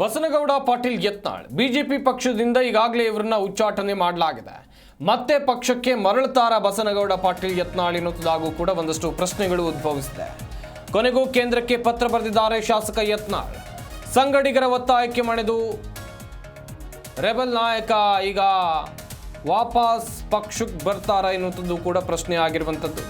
Basanagouda Patil Yatnal, BJP ಪಕ್ಷದಿಂದ ಈಗಾಗಲೇ ಇವರನ್ನ ಉಚ್ಚಾಟನೆ ಮಾಡಲಾಗಿದೆ. ಮತ್ತೆ ಪಕ್ಷಕ್ಕೆ ಮರಳುತ್ತಾರ ಬಸನಗೌಡ ಪಾಟೀಲ್ ಯತ್ನಾಳ್ ಎನ್ನುವುದಾಗೂ ಕೂಡ ಒಂದಷ್ಟು ಪ್ರಶ್ನೆಗಳು ಉದ್ಭವಿಸಿದೆ. ಕೊನೆಗೂ ಕೇಂದ್ರಕ್ಕೆ ಪತ್ರ ಬರೆದಿದ್ದಾರೆ ಶಾಸಕ ಯತ್ನಾಳ್. ಸಂಗಡಿಗರ ಒತ್ತಾಯಕ್ಕೆ ಮಣಿದು ರೆಬಲ್ ನಾಯಕ ಈಗ ವಾಪಸ್ ಪಕ್ಷಕ್ಕೆ ಬರ್ತಾರ ಎನ್ನುವಂಥದ್ದು ಕೂಡ ಪ್ರಶ್ನೆ ಆಗಿರುವಂಥದ್ದು.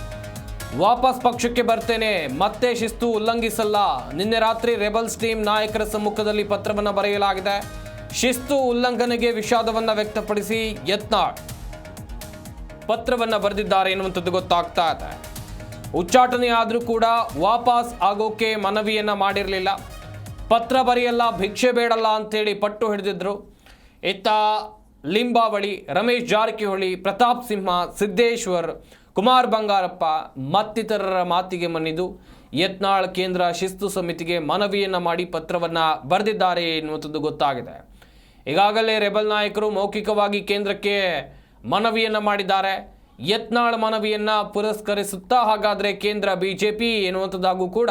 ವಾಪಸ್ ಪಕ್ಷಕ್ಕೆ ಬರ್ತೇನೆ. ಮತ್ತೆ ಶಿಸ್ತು ಉಲ್ಲಂಘಿಸಲ್ಲ. ನಿನ್ನೆ ರಾತ್ರಿ ರೆಬಲ್ಸ್ ಟೀಮ್ ನಾಯಕರ ಸಮ್ಮುಖದಲ್ಲಿ ಪತ್ರವನ್ನು ಬರೆಯಲಾಗಿದೆ. ಶಿಸ್ತು ಉಲ್ಲಂಘನೆಗೆ ವಿಷಾದವನ್ನು ವ್ಯಕ್ತಪಡಿಸಿ ಯತ್ನಾಳ್. ಪತ್ರವನ್ನು ಬರೆದಿದ್ದಾರೆ ಎನ್ನುವಂಥದ್ದು ಗೊತ್ತಾಗ್ತಾ ಇದೆ. ಉಚ್ಚಾಟನೆ ಆದರೂ ಕೂಡ ವಾಪಸ್ ಆಗೋಕೆ ಮನವಿಯನ್ನ ಮಾಡಿರಲಿಲ್ಲ. ಪತ್ರ ಬರೆಯಲ್ಲ, ಭಿಕ್ಷೆ ಬೇಡಲ್ಲ ಅಂತೇಳಿ ಪಟ್ಟು ಹಿಡಿದಿದ್ರು. ಇತ್ತ ಲಿಂಬಾವಳಿ, ರಮೇಶ್ ಜಾರಕಿಹೊಳಿ, ಪ್ರತಾಪ್ ಸಿಂಹ, ಸಿದ್ದೇಶ್ವರ್ ಕುಮಾರ್ ಬಂಗಾರಪ್ಪ ಮತ್ತಿತರರ ಮಾತಿಗೆ ಮನ್ನಿದು. ಯತ್ನಾಳ್ ಕೇಂದ್ರ ಶಿಸ್ತು ಸಮಿತಿಗೆ ಮನವಿಯನ್ನು ಮಾಡಿ ಪತ್ರವನ್ನು ಬರೆದಿದ್ದಾರೆ ಎನ್ನುವಂಥದ್ದು ಗೊತ್ತಾಗಿದೆ. ಈಗಾಗಲೇ ರೆಬಲ್ ನಾಯಕರು ಮೌಖಿಕವಾಗಿ ಕೇಂದ್ರಕ್ಕೆ ಮನವಿಯನ್ನು ಮಾಡಿದ್ದಾರೆ. ಯತ್ನಾಳ್ ಮನವಿಯನ್ನು ಪುರಸ್ಕರಿಸುತ್ತಾ ಹಾಗಾದರೆ ಕೇಂದ್ರ ಬಿ ಜೆ ಪಿ ಎನ್ನುವಂಥದ್ದಾಗೂ ಕೂಡ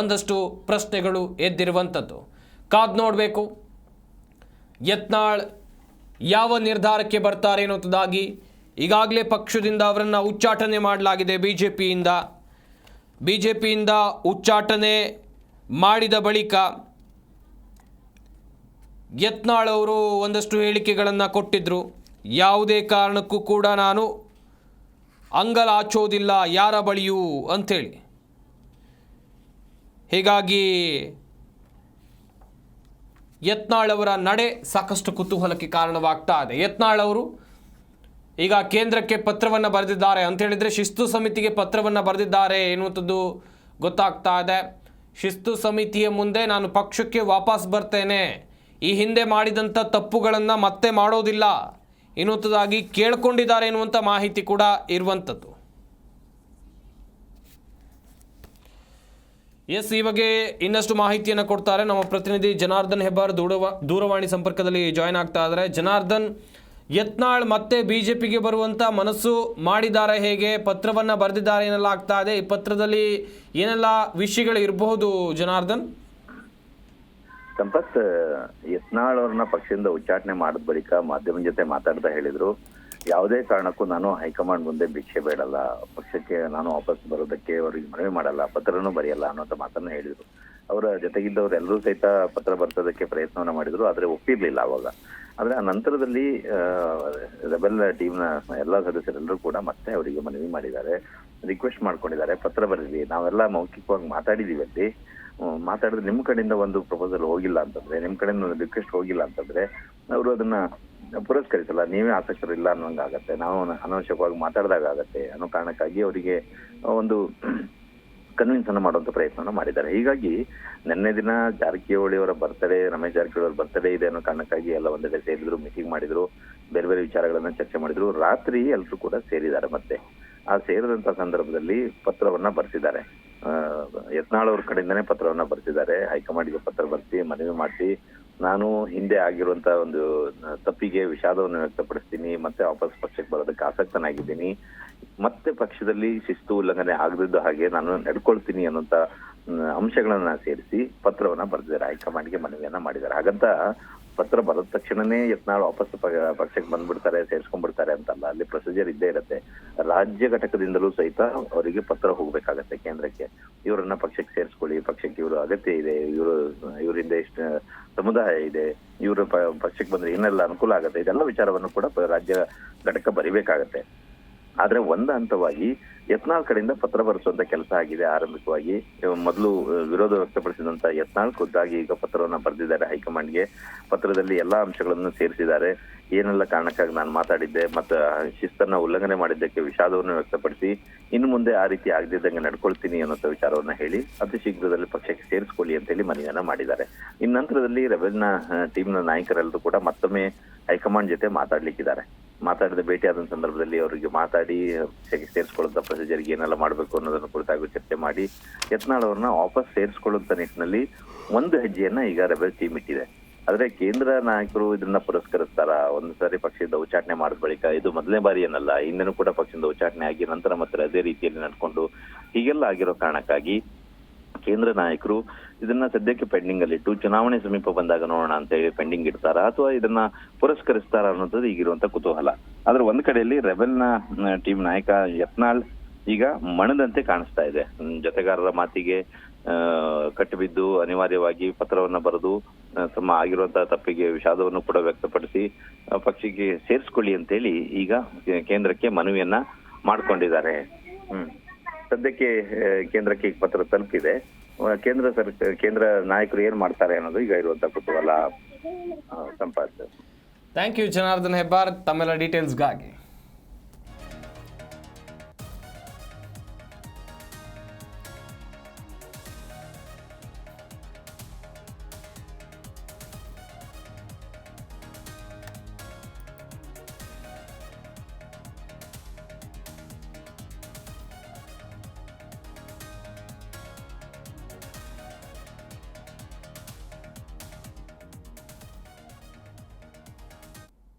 ಒಂದಷ್ಟು ಪ್ರಶ್ನೆಗಳು ಎದ್ದಿರುವಂಥದ್ದು. ಕಾದ್ ನೋಡಬೇಕು. ಯತ್ನಾಳ್ ಯಾವ ನಿರ್ಧಾರಕ್ಕೆ ಬರ್ತಾರೆ ಅನ್ನೋದಾಗಿ ಈಗಾಗಲೇ ಪಕ್ಷದಿಂದ ಅವರನ್ನು ಉಚ್ಚಾಟನೆ ಮಾಡಲಾಗಿದೆ ಬಿ ಜೆ ಪಿಯಿಂದ ಬಿ ಜೆ ಪಿಯಿಂದ ಉಚ್ಚಾಟನೆ ಮಾಡಿದ ಬಳಿಕ ಯತ್ನಾಳ್ ಅವರು ಒಂದಷ್ಟು ಹೇಳಿಕೆಗಳನ್ನು ಕೊಟ್ಟಿದ್ದರು ಯಾವುದೇ ಕಾರಣಕ್ಕೂ ಕೂಡ ನಾನು ಅಂಗಲಾಚೋದಿಲ್ಲ ಯಾರ ಬಳಿಯೂ ಅಂಥೇಳಿ. ಹೀಗಾಗಿ ಯತ್ನಾಳ್ ಅವರ ನಡೆ ಸಾಕಷ್ಟು ಕುತೂಹಲಕ್ಕೆ ಕಾರಣವಾಗ್ತಾ ಇದೆ. ಯತ್ನಾಳ್ ಅವರು ಈಗ ಕೇಂದ್ರಕ್ಕೆ ಪತ್ರವನ್ನು ಬರೆದಿದ್ದಾರೆ ಅಂತ ಹೇಳಿದರೆ ಶಿಸ್ತು ಸಮಿತಿಗೆ ಪತ್ರವನ್ನು ಬರೆದಿದ್ದಾರೆ ಎನ್ನುವಂಥದ್ದು ಗೊತ್ತಾಗ್ತಾ ಇದೆ. ಶಿಸ್ತು ಸಮಿತಿಯ ಮುಂದೆ ನಾನು ಪಕ್ಷಕ್ಕೆ ವಾಪಸ್ ಬರ್ತೇನೆ. ಈ ಹಿಂದೆ ಮಾಡಿದಂಥ ತಪ್ಪುಗಳನ್ನು ಮತ್ತೆ ಮಾಡೋದಿಲ್ಲ ಎನ್ನುವಂಥದ್ದಾಗಿ ಕೇಳ್ಕೊಂಡಿದ್ದಾರೆ ಎನ್ನುವಂಥ ಮಾಹಿತಿ ಕೂಡ ಇರುವಂಥದ್ದು. ಎಸ್, ಈ ಬಗ್ಗೆ ಇನ್ನಷ್ಟು ಮಾಹಿತಿಯನ್ನು ಕೊಡ್ತಾರೆ ನಮ್ಮ ಪ್ರತಿನಿಧಿ ಜನಾರ್ದನ್ ಹೆಬ್ಬಾರ್ ದೂರವಾ, ದೂರವಾಣಿ ಸಂಪರ್ಕದಲ್ಲಿ ಜಾಯ್ನ್ ಆಗ್ತಾ ಇದ್ದಾರೆ. ಜನಾರ್ದನ್ ಯತ್ನಾಳ್ ಮತ್ತೆ ಬಿಜೆಪಿಗೆ ಬರುವಂತ ಮನಸ್ಸು ಮಾಡಿದ್ದಾರೆ ಹೇಗೆ? ಪತ್ರವನ್ನ ಬರೆದಿದ್ದಾರೆ ಏನೆಲ್ಲ ಆಗ್ತಾ ಇದೆ. ಈ ಪತ್ರದಲ್ಲಿ ಏನೆಲ್ಲ ವಿಷಯಗಳು ಇರಬಹುದು ಜನಾರ್ದನ್? ಸಂಪತ್, ಯತ್ನಾಳ್ ಅವ್ರನ್ನ ಪಕ್ಷದಿಂದ ಉಚ್ಚಾಟನೆ ಮಾಡಿದ ಬಳಿಕ ಮಾಧ್ಯಮದ ಜೊತೆ ಮಾತಾಡ್ತಾ ಹೇಳಿದ್ರು. ಯಾವುದೇ ಕಾರಣಕ್ಕೂ ನಾನು ಹೈಕಮಾಂಡ್ ಮುಂದೆ ಭಿಕ್ಷೆ ಬೇಡಲ್ಲ. ಪಕ್ಷಕ್ಕೆ ನಾನು ವಾಪಸ್ ಬರೋದಕ್ಕೆ ಅವ್ರಿಗೆ ಮನವಿ ಮಾಡಲ್ಲ. ಪತ್ರನೂ ಬರೆಯಲ್ಲ ಅನ್ನೋಂಥ ಮಾತನ್ನ ಹೇಳಿದ್ರು. ಅವರ ಜೊತೆಗಿದ್ದವ್ರು ಎಲ್ಲರೂ ಸಹಿತ ಪತ್ರ ಬರ್ತದಕ್ಕೆ ಪ್ರಯತ್ನವನ್ನ ಮಾಡಿದ್ರು. ಆದ್ರೆ ಒಪ್ಪಿರ್ಲಿಲ್ಲ ಅವಾಗ. ಆದ್ರೆ ಆ ನಂತರದಲ್ಲಿ ರೆಬೆಲ್ ಟೀಮ್ನ ಎಲ್ಲಾ ಸದಸ್ಯರೆಲ್ಲರೂ ಕೂಡ ಮತ್ತೆ ಅವರಿಗೆ ಮನವಿ ಮಾಡಿದ್ದಾರೆ, ರಿಕ್ವೆಸ್ಟ್ ಮಾಡ್ಕೊಂಡಿದ್ದಾರೆ, ಪತ್ರ ಬರೀಲಿ ನಾವೆಲ್ಲ ಮೌಖಿಕವಾಗಿ ಮಾತಾಡಿದೀವಿ ಅಲ್ಲಿ. ಮಾತಾಡಿದ್ರೆ ನಿಮ್ಮ ಕಡೆಯಿಂದ ಒಂದು ಪ್ರಪೋಸಲ್ ಹೋಗಿಲ್ಲ ಅಂತಂದ್ರೆ ನಿಮ್ಮ ಕಡೆಯಿಂದ ಒಂದು ರಿಕ್ವೆಸ್ಟ್ ಹೋಗಿಲ್ಲ ಅಂತಂದ್ರೆ, ಅವರು ಅದನ್ನ ಪುರಸ್ಕರಿಸಲ್ಲ. ನೀವೇ ಆಸಕ್ತರಿಲ್ಲ ಅನ್ನೋಂಗಾಗತ್ತೆ. ನಾವು ಅನವಶ್ಯಕವಾಗಿ ಮಾತಾಡಿದಾಗ ಆಗತ್ತೆ. ಅನ್ನೋ ಕಾರಣಕ್ಕಾಗಿ ಅವರಿಗೆ ಒಂದು ಕನ್ವಿನ್ಸ್ ಅನ್ನು ಮಾಡುವಂತ ಪ್ರಯತ್ನವನ್ನು ಮಾಡಿದ್ದಾರೆ. ಹೀಗಾಗಿ ನಿನ್ನೆ ದಿನ ಜಾರಕಿಹೊಳಿ ಅವರ ಬರ್ತಡೇ ರಮೇಶ್ ಜಾರಕಿಹೊಳಿ ಅವರ ಬರ್ತಡೇ ಇದೆ ಅನ್ನೋ ಕಾರಣಕ್ಕಾಗಿ ಎಲ್ಲ ಒಂದೆಡೆ ಸೇರಿದ್ರು ಮೀಟಿಂಗ್ ಮಾಡಿದ್ರು, ಬೇರೆ ಬೇರೆ ವಿಚಾರಗಳನ್ನ ಚರ್ಚೆ ಮಾಡಿದ್ರು. ರಾತ್ರಿ ಎಲ್ಲರೂ ಕೂಡ ಸೇರಿದ್ದಾರೆ ಮತ್ತೆ. ಆ ಸೇರಿದಂತ ಸಂದರ್ಭದಲ್ಲಿ ಪತ್ರವನ್ನ ಬರೆಸಿದ್ದಾರೆ. ಯತ್ನಾಳ್ ಅವ್ರ ಕಡೆಯಿಂದನೇ ಪತ್ರವನ್ನ ಬರೆಸಿದ್ದಾರೆ. ಹೈಕಮಾಂಡ್ಗೆ ಪತ್ರ ಬರೆಸಿ, ಮನವಿ ಮಾಡಿಸಿ ನಾನು ಹಿಂದೆ ಆಗಿರುವಂತ ಒಂದು ತಪ್ಪಿಗೆ ವಿಷಾದವನ್ನು ವ್ಯಕ್ತಪಡಿಸ್ತೀನಿ ಮತ್ತೆ ವಾಪಸ್ ಪಕ್ಷಕ್ಕೆ ಬರೋದಕ್ಕೆ ಆಸಕ್ತನಾಗಿದ್ದೀನಿ. ಮತ್ತೆ ಪಕ್ಷದಲ್ಲಿ ಶಿಸ್ತು ಉಲ್ಲಂಘನೆ ಆಗದಿದ್ದ ಹಾಗೆ ನಾನು ನಡ್ಕೊಳ್ತೀನಿ ಅನ್ನೋಂತ ಮ್, ಅಂಶಗಳನ್ನ ಸೇರಿಸಿ ಪತ್ರವನ್ನ ಬರೆದಿದ್ದಾರೆ. ಹೈಕಮಾಂಡ್ಗೆ ಮನವಿಯನ್ನ ಮಾಡಿದ್ದಾರೆ. ಹಾಗಂತ ಪತ್ರ ಬರೆದ ತಕ್ಷಣನೇ ಯತ್ನಾಳ್ ವಾಪಸ್ ಪಕ್ಷಕ್ಕೆ ಬಂದ್ಬಿಡ್ತಾರೆ, ಸೇರ್ಸ್ಕೊಂಡ್ಬಿಡ್ತಾರೆ ಅಂತಲ್ಲ. ಅಲ್ಲಿ ಪ್ರೊಸೀಜರ್ ಇದ್ದೇ ಇರುತ್ತೆ. ರಾಜ್ಯ ಘಟಕದಿಂದಲೂ ಸಹಿತ ಅವರಿಗೆ ಪತ್ರ ಹೋಗ್ಬೇಕಾಗತ್ತೆ ಕೇಂದ್ರಕ್ಕೆ. ಇವರನ್ನ ಪಕ್ಷಕ್ಕೆ ಸೇರಿಸ್ಕೊಳ್ಳಿ, ಪಕ್ಷಕ್ಕೆ ಇವರು ಅಗತ್ಯ ಇದೆ, ಇವರು, ಇವರಿಂದ ಎಷ್ಟು ಸಮುದಾಯ ಇದೆ, ಇವರು ಪಕ್ಷಕ್ಕೆ ಬಂದ್ರೆ ಏನೆಲ್ಲ ಅನುಕೂಲ ಆಗುತ್ತೆ. ಇದೆಲ್ಲ ವಿಚಾರವನ್ನು ಕೂಡ ರಾಜ್ಯ ಘಟಕ ಬರಿಬೇಕಾಗತ್ತೆ. ಆದ್ರೆ ಒಂದ ಹಂತವಾಗಿ ಯತ್ನಾಳ್ ಕಡೆಯಿಂದ ಪತ್ರ ಬರೆಸುವಂತ ಕೆಲಸ ಆಗಿದೆ ಆರಂಭಿಕವಾಗಿ. ಮೊದಲು ವಿರೋಧ ವ್ಯಕ್ತಪಡಿಸಿದಂತ ಯತ್ನಾಳ್ ಖುದ್ದಾಗಿ ಈಗ ಪತ್ರವನ್ನ ಬರೆದಿದ್ದಾರೆ ಹೈಕಮಾಂಡ್ಗೆ. ಪತ್ರದಲ್ಲಿ ಎಲ್ಲಾ ಅಂಶಗಳನ್ನು ಸೇರಿಸಿದ್ದಾರೆ. ಏನೆಲ್ಲ ಕಾರಣಕ್ಕಾಗಿ ನಾನು ಮಾತಾಡಿದ್ದೆ ಮತ್ತು ಶಿಸ್ತನ್ನ ಉಲ್ಲಂಘನೆ ಮಾಡಿದ್ದಕ್ಕೆ ವಿಷಾದವನ್ನು ವ್ಯಕ್ತಪಡಿಸಿ ಇನ್ನು ಮುಂದೆ ಆ ರೀತಿ ಆಗದಿದ್ದಂಗೆ ನಡ್ಕೊಳ್ತೀನಿ ಅನ್ನೋ ವಿಚಾರವನ್ನ ಹೇಳಿ ಅತಿ ಶೀಘ್ರದಲ್ಲಿ ಪಕ್ಷಕ್ಕೆ ಸೇರಿಸ್ಕೊಳ್ಳಿ ಅಂತ ಹೇಳಿ ಮನವಿಯನ್ನ ಮಾಡಿದ್ದಾರೆ. ಇನ್ನು ನಂತರದಲ್ಲಿ ರೆಬೆಲ್ನ ಟೀಮ್ನ ನಾಯಕರೆಲ್ಲರೂ ಕೂಡ ಮತ್ತೊಮ್ಮೆ ಹೈಕಮಾಂಡ್ ಜೊತೆ ಮಾತಾಡ್ಲಿಕ್ಕಿದ್ದಾರೆ. ಮಾತಾಡಿದ ಭೇಟಿ ಆದ ಸಂದರ್ಭದಲ್ಲಿ ಅವರಿಗೆ ಮಾತಾಡಿ ಪಕ್ಷಕ್ಕೆ ಸೇರಿಸ್ಕೊಳ್ಳುವಂತ ಪ್ರೊಸೀಜರ್ಗೆ ಏನೆಲ್ಲ ಮಾಡಬೇಕು ಅನ್ನೋದನ್ನು ಕುರಿತಾಗಿ ಚರ್ಚೆ ಮಾಡಿ, ಯತ್ನಾಳ್ ಅವ್ರನ್ನ ವಾಪಸ್ ಸೇರಿಸಿಕೊಳ್ಳುವಂತ ನಿಟ್ಟಿನಲ್ಲಿ ಒಂದು ಹೆಜ್ಜೆಯನ್ನ ಈಗ ರೆಬೆಲ್ ಟೀಮ್ ಇಟ್ಟಿದೆ. ಆದ್ರೆ ಕೇಂದ್ರ ನಾಯಕರು ಇದನ್ನ ಪುರಸ್ಕರಿಸ್ತಾರ, ಒಂದು ಸಾರಿ ಪಕ್ಷದಿಂದ ಉಚ್ಚಾಟನೆ ಮಾಡಿದ ಬಳಿಕ ಇದು ಮೊದಲನೇ ಬಾರಿ ಏನಲ್ಲ ಹಿಂದೆನೂ ಕೂಡ ಪಕ್ಷದಿಂದ ಉಚ್ಚಾಟನೆ ಆಗಿ ನಂತರ ಮತ್ತೆ ಅದೇ ರೀತಿಯಲ್ಲಿ ನಡ್ಕೊಂಡು ಹೀಗೆಲ್ಲ ಆಗಿರೋ ಕಾರಣಕ್ಕಾಗಿ ಕೇಂದ್ರ ನಾಯಕರು ಇದನ್ನ ಸದ್ಯಕ್ಕೆ ಪೆಂಡಿಂಗ್ ಅಲ್ಲಿ ಇಟ್ಟು ಚುನಾವಣೆ ಸಮೀಪ ಬಂದಾಗ ನೋಡೋಣ ಅಂತ ಹೇಳಿ ಪೆಂಡಿಂಗ್ ಇಡ್ತಾರ? ಅಥವಾ ಇದನ್ನ ಪುರಸ್ಕರಿಸ್ತಾರ ಅನ್ನೋದು ಈಗಿರುವಂತ ಕುತೂಹಲ. ಆದ್ರೆ ಒಂದ್ ಕಡೆಯಲ್ಲಿ ರೆಬೆಲ್ನ ಟೀಮ್ ನಾಯಕ ಯತ್ನಾಳ್ ಈಗ ಮಣದಂತೆ ಕಾಣಿಸ್ತಾ ಇದೆ. ಜೊತೆಗಾರರ ಮಾತಿಗೆ ಕಟ್ಟಿಬಿದ್ದು ಅನಿವಾರ್ಯವಾಗಿ ಪತ್ರವನ್ನ ಬರೆದು ತಮ್ಮ ಆಗಿರುವಂತಹ ತಪ್ಪಿಗೆ ವಿಷಾದವನ್ನು ಕೂಡ ವ್ಯಕ್ತಪಡಿಸಿ ಪಕ್ಷಕ್ಕೆ ಸೇರಿಸ್ಕೊಳ್ಳಿ ಅಂತೇಳಿ ಈಗ ಕೇಂದ್ರಕ್ಕೆ ಮನವಿಯನ್ನ ಮಾಡ್ಕೊಂಡಿದ್ದಾರೆ. ಸದ್ಯಕ್ಕೆ ಕೇಂದ್ರಕ್ಕೆ ಪತ್ರ ತಲುಪಿದೆ. ಕೇಂದ್ರ ಸರ್, ಕೇಂದ್ರ ನಾಯಕರು ಏನ್ ಮಾಡ್ತಾರೆ ಅನ್ನೋದು ಈಗ ಇರುವಂತ ಕುತೂಹಲ ಸಂಪಾದಿಸಿದೆ ಥ್ಯಾಂಕ್ ಯು ಜನಾರ್ದನ್ ಹೆಬ್ಬಾರ್. ತಮ್ಮೆಲ್ಲ ಡೀಟೇಲ್ಸ್ಗಾಗಿ